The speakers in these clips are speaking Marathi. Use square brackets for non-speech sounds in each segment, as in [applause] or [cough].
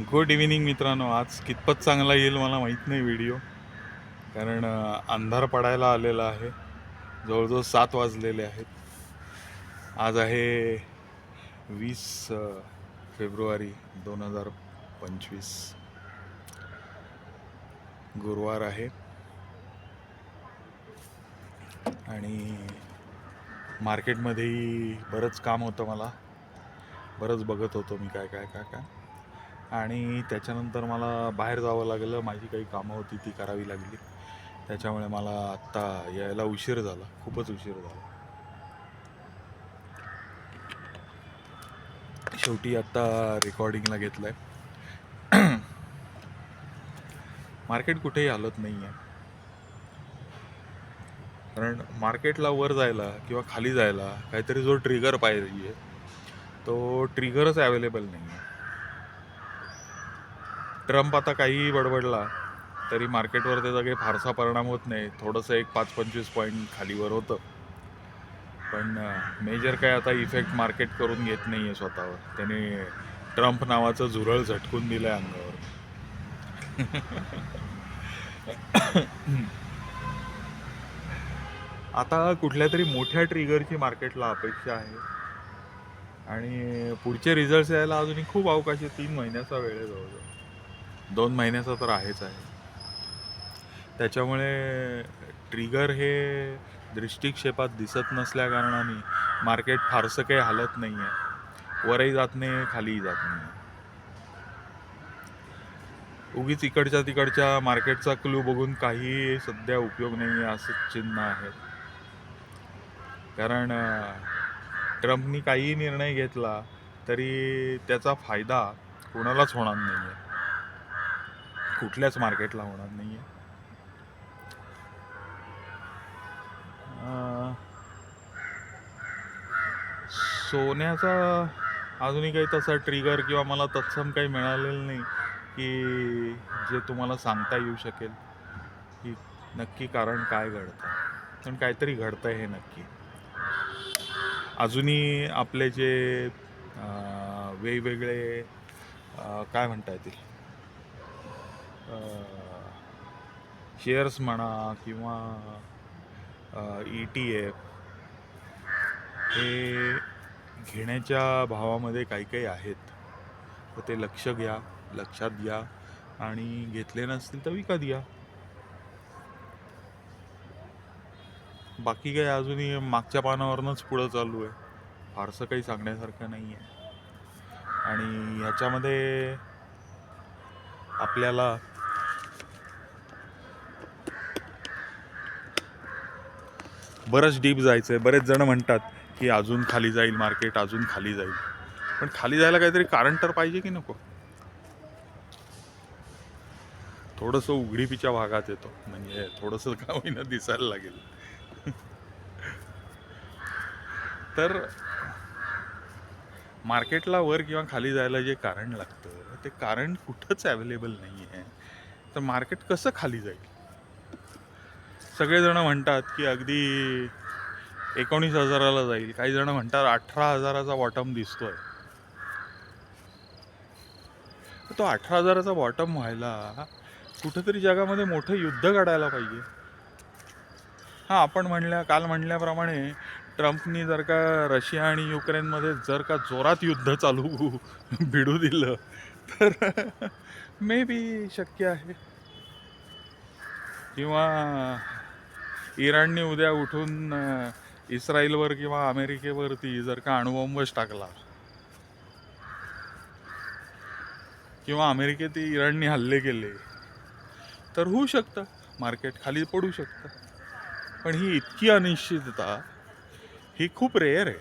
गुड इव्हिनिंग मित्रांनो. आज कितपत चांगला येईल मला माहीत नाही व्हिडिओ. कारण अंधार पडायला आलेला आहे. जवळजवळ सात वाजलेले आहेत. आज आहे वीस फेब्रुवारी दोन हजार पंचवीस. गुरुवार आहे. आणि मार्केटमध्येही बरंच काम होतं मला. बरंच बघत होतो मी काय काय काय काय. आणि त्याच्यानंतर मला बाहेर जावं लागलं. माझी काही कामं होती ती करावी लागली. त्याच्यामुळे मला आत्ता यायला उशीर झाला. खूपच उशीर झाला. शेवटी आत्ता रेकॉर्डिंगला घेतलं आहे मार्केट कुठेही हलत नाही आहे कारण मार्केटला वर जायला किंवा खाली जायला काहीतरी जो ट्रिगर पाहिजे तो ट्रिगरच अवेलेबल नाही आहे ट्रम्प आता काहीही बडबडला तरी मार्केटवर त्याचा काही फारसा परिणाम होत नाही. थोडंसं एक पाच पंचवीस पॉईंट खालीवर होतं. पण मेजर काय आता इफेक्ट मार्केट करून घेत नाही आहे स्वतःवर. त्याने ट्रम्प नावाचं झुरळ झटकून दिलं आहे अंगावर. [coughs] आता कुठल्या तरी मोठ्या ट्रिगरची मार्केटला अपेक्षा आहे. आणि पुढचे रिझल्ट्स यायला अजूनही खूप अवकाश आहे. तीन महिन्याचा वेळ आहे जवळजवळ. दोन महिन्याचा तर आहेच आहे. त्याच्यामुळे ट्रिगर हे दृष्टिक्षेपात दिसत नसल्याकारणाने मार्केट फारसं काही हालत नाही आहे वरही जात नाही खालीही जात नाही उगीच इकडच्या तिकडच्या मार्केटचा क्लू बघून काही सध्या उपयोग नाही आहे असं चिन्ह आहे. कारण ट्रम्पनी काहीही निर्णय घेतला तरी त्याचा फायदा कोणालाच होणार नाही आहे कुठल्याच मार्केटला होणार नाही आहे सोन्याचा अजूनही काही तसा ट्रिगर किंवा मला तत्सम काही मिळालेलं नाही की जे तुम्हाला सांगता येऊ शकेल की नक्की कारण काय घडतं. पण काहीतरी घडतं हे नक्की. अजूनही आपले जे वेगवेगळे काय म्हणता येतील? शेअर्स म्हणा किंवा ई टी एफ हे घेण्याच्या भावामध्ये काही काही आहेत. तर ते लक्ष घ्या लक्षात घ्या आणि घेतले नसतील तर विकत घ्या. बाकी काही अजूनही मागच्या पानावरनंच पुढं चालू आहे. फारसं काही सांगण्यासारखं नाही आहे. आणि ह्याच्यामध्ये आपल्याला बरंच डीप जायचं आहे बरेच जण म्हणतात की अजून खाली जाईल मार्केट अजून खाली जाईल. पण खाली जायला काहीतरी कारण तर पाहिजे की नको? थोडंसं उघडीपीच्या भागात येतो. म्हणजे थोडंसं का होईना दिसायला लागेल. तर मार्केटला वर किंवा खाली जायला जे कारण लागतं ते कारण कुठंच अवेलेबल नाही आहे तर मार्केट कसं खाली जाईल? सगळेजण म्हणतात की अगदी एकोणीस हजाराला जाईल. काही जण म्हणतात अठरा हजाराचा बॉटम दिसतोय. तो अठरा हजाराचा बॉटम व्हायला कुठंतरी जगामध्ये मोठं युद्ध काढायला पाहिजे. हां आपण म्हणल्या काल म्हणल्याप्रमाणे ट्रम्पनी जर का रशिया आणि युक्रेनमध्ये जर का जोरात युद्ध चालू [laughs] भिडू दिलं तर [laughs] मे बी शक्य आहे. किंवा इराणने उद्या उठून इस्रायलवर किंवा अमेरिकेवरती जर का अणुबॉम्बच टाकला किंवा अमेरिकेत इराणने हल्ले केले तर होऊ शकतं. मार्केट खाली पडू शकतं. पण ही इतकी अनिश्चितता ही खूप रेअर आहे.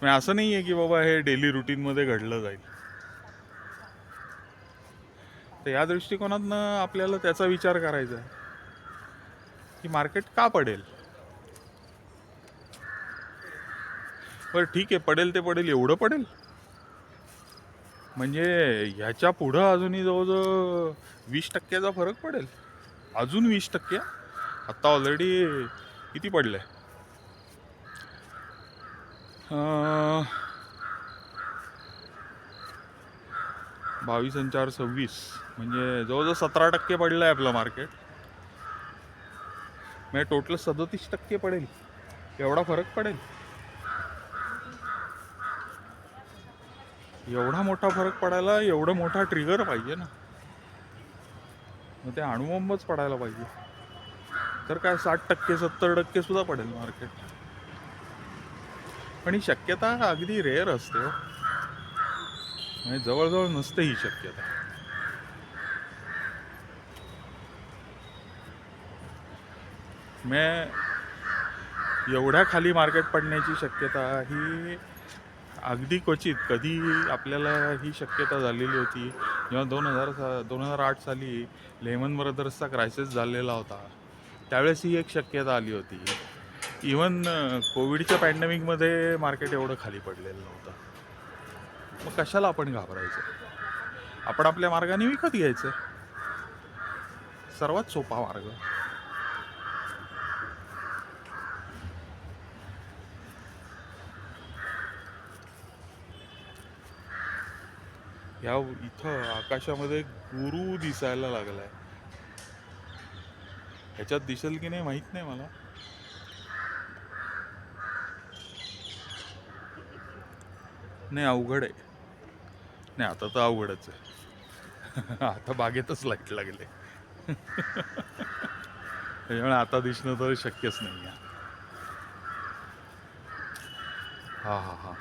म्हणजे असं नाही आहे की बाबा हे डेली रुटीनमध्ये घडलं जाईल. तर या दृष्टिकोनातनं आपल्याला त्याचा विचार करायचा आहे. की मार्केट का पडेल? बरं ठीक आहे पडेल ते पडेल एवढं पडेल? म्हणजे ह्याच्या पुढं अजूनही जवळजवळ वीस टक्क्याचा फरक पडेल. अजून वीस टक्के? आत्ता ऑलरेडी किती पडलं आहे बावीस आणि चार सव्वीस. म्हणजे जवळजवळ सतरा टक्के पडलं आहे आपलं मार्केट म्हणजे टोटल सदोतीस टक्के पडेल. एवढा फरक पडेल. एवढा मोठा फरक पडायला एवढं मोठा ट्रिगर पाहिजे ना. मग ते अणुबंबच पडायला पाहिजे. तर काय साठ टक्के सत्तर टक्के सुद्धा पडेल मार्केट पण ही शक्यता अगदी रेअर असते हो. म्हणजे जवळजवळ नसते ही शक्यता. मैं एवढ्या खाली मार्केट पडण्याची शक्यता ही अगदी क्वचित कधी आपल्याला ही शक्यता झालेली होती. जेव्हा दोन हजार सा दोन हजार आठ साली लेमन ब्रदर्सचा क्रायसिस झालेला होता त्यावेळेस ही एक शक्यता आली होती. इवन कोविडच्या पॅन्डेमिकमध्ये मार्केट एवढं खाली पडलेलं नव्हतं. मग कशाला आपण घाबरायचं? आपण आपल्या मार्गाने विकत घ्यायचं. सर्वात सोपा मार्ग. ह्या इथं आकाशामध्ये गुरु दिसायला लागलाय. ह्याच्यात दिसेल की नाही माहीत नाही मला. नाही अवघड आहे. नाही आता तर अवघडच आहे. [laughs] आता बागेतच लाइट लागले. [laughs] त्याच्यामुळे आता दिसणं तर शक्यच नाही आहे हा हा हा.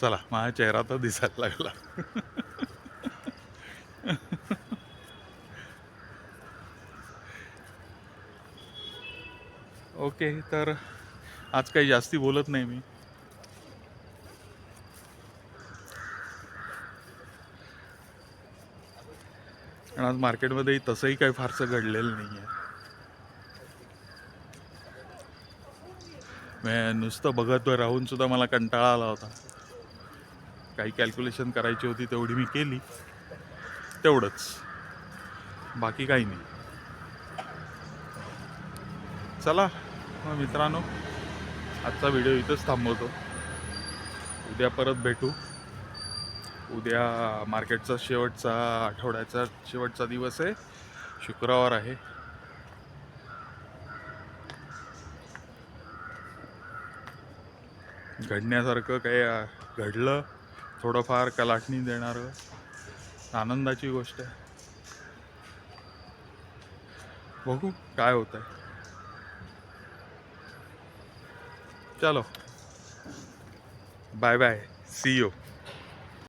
चला. माझा चेहरा तर दिसायला लागला. ओके तर आज काही जास्ती बोलत नाही मी. कारण आज मार्केटमध्ये तसंही काही फारसं घडलेलं नाही आहे नुसतं बघत राहून सुद्धा मला कंटाळा आला होता. काही कॅल्क्युलेशन करायची होती तेवढी मी केली. तेवढंच. बाकी काही नाही. चला मग मित्रांनो आजचा व्हिडिओ इथंच थांबवतो. उद्या परत भेटू. उद्या मार्केटचा शेवटचा आठवड्याचा शेवटचा दिवस आहे. शुक्रवार आहे. घडण्यासारखं काही घडलं थोडंफार कलाटणी देणारं आनंदाची गोष्ट आहे. बघू काय होत आहे चलो. Bye bye C you